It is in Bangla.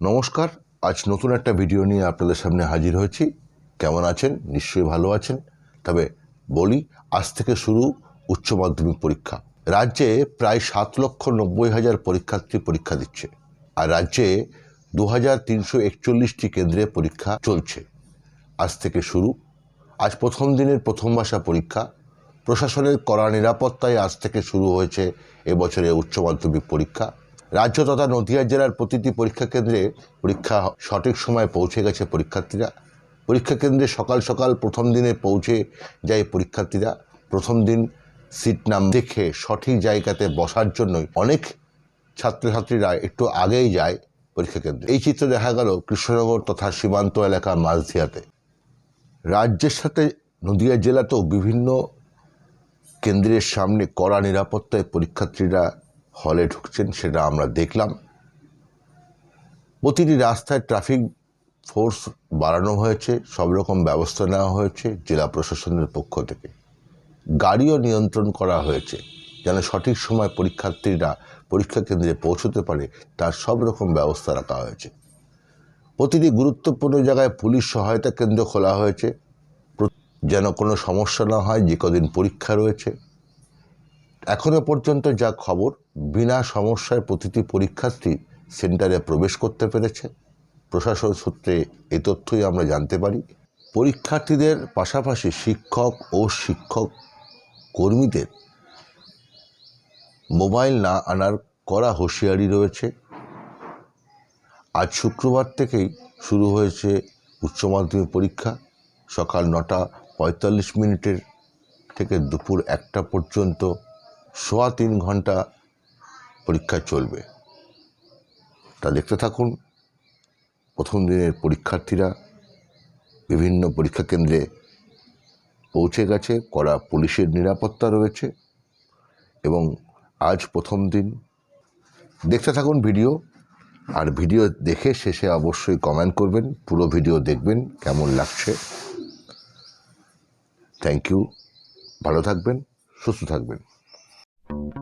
নমস্কার, আজ নতুন একটা ভিডিও নিয়ে আপনাদের সামনে হাজির হয়েছি। কেমন আছেন? নিশ্চয়ই ভালো আছেন। তবে বলি, আজ থেকে শুরু উচ্চ মাধ্যমিক পরীক্ষা। রাজ্যে প্রায় সাত লক্ষ নব্বই হাজার পরীক্ষার্থী পরীক্ষা দিচ্ছে। আর রাজ্যে দু হাজার তিনশো একচল্লিশটি কেন্দ্রে পরীক্ষা চলছে। আজ থেকে শুরু। আজ প্রথম দিনের প্রথম ভাষা পরীক্ষা। প্রশাসনের কড়া নিরাপত্তায় আজ থেকে শুরু হয়েছে এবছরের উচ্চ মাধ্যমিক পরীক্ষা। রাজ্য তথা নদিয়া জেলার প্রতিটি পরীক্ষা কেন্দ্রে পরীক্ষা সঠিক সময়ে পৌঁছে গেছে পরীক্ষার্থীরা। পরীক্ষা কেন্দ্রে সকাল সকাল প্রথম দিনে পৌঁছে যায় পরীক্ষার্থীরা। প্রথম দিন সিট নাম দেখে সঠিক জায়গাতে বসার জন্যই অনেক ছাত্রছাত্রীরা একটু আগেই যায় পরীক্ষা কেন্দ্রে। এই চিত্র দেখা গেল কৃষ্ণনগর তথা সীমান্ত এলাকা মাঝদিয়াতে রাজ্যের সাথে নদিয়া জেলাতেও বিভিন্ন কেন্দ্রের সামনে কড়া নিরাপত্তায় পরীক্ষার্থীরা হলে ঢুকছেন, সেটা আমরা দেখলাম। প্রতিটি রাস্তায় ট্রাফিক ফোর্স বাড়ানো হয়েছে, সব রকম ব্যবস্থা নেওয়া হয়েছে জেলা প্রশাসনের পক্ষ থেকে। গাড়িও নিয়ন্ত্রণ করা হয়েছে, যেন সঠিক সময় পরীক্ষার্থীরা পরীক্ষা কেন্দ্রে পৌঁছতে পারে, তার সব রকম ব্যবস্থা রাখা হয়েছে। প্রতিটি গুরুত্বপূর্ণ জায়গায় পুলিশ সহায়তা কেন্দ্র খোলা হয়েছে। যেন কোনো সমস্যা না হয়, যে কদিন পরীক্ষা রয়েছে। এখনও পর্যন্ত যা খবর, বিনা সমস্যায় প্রতিটি পরীক্ষার্থী সেন্টারে প্রবেশ করতে পেরেছে। প্রশাসন সূত্রে এ তথ্যই আমরা জানতে পারি। পরীক্ষার্থীদের পাশাপাশি শিক্ষক ও শিক্ষক কর্মীদের মোবাইল না আনার কড়া হুঁশিয়ারি রয়েছে। আজ শুক্রবার থেকেই শুরু হয়েছে উচ্চ মাধ্যমিক পরীক্ষা। সকাল নটা পঁয়তাল্লিশ মিনিটের থেকে দুপুর একটা পর্যন্ত সোয়া তিন ঘণ্টা পরীক্ষা চলবে। তা দেখতে থাকুন, প্রথম দিনের পরীক্ষার্থীরা বিভিন্ন পরীক্ষা কেন্দ্রে পৌঁছে গেছে, কড়া পুলিশের নিরাপত্তা রয়েছে এবং আজ প্রথম দিন। দেখতে থাকুন ভিডিও, আর ভিডিও দেখে শেষে অবশ্যই কমেন্ট করবেন, পুরো ভিডিও দেখবেন, কেমন লাগছে। থ্যাংক ইউ ভালো থাকবেন, সুস্থ থাকবেন। Thank you.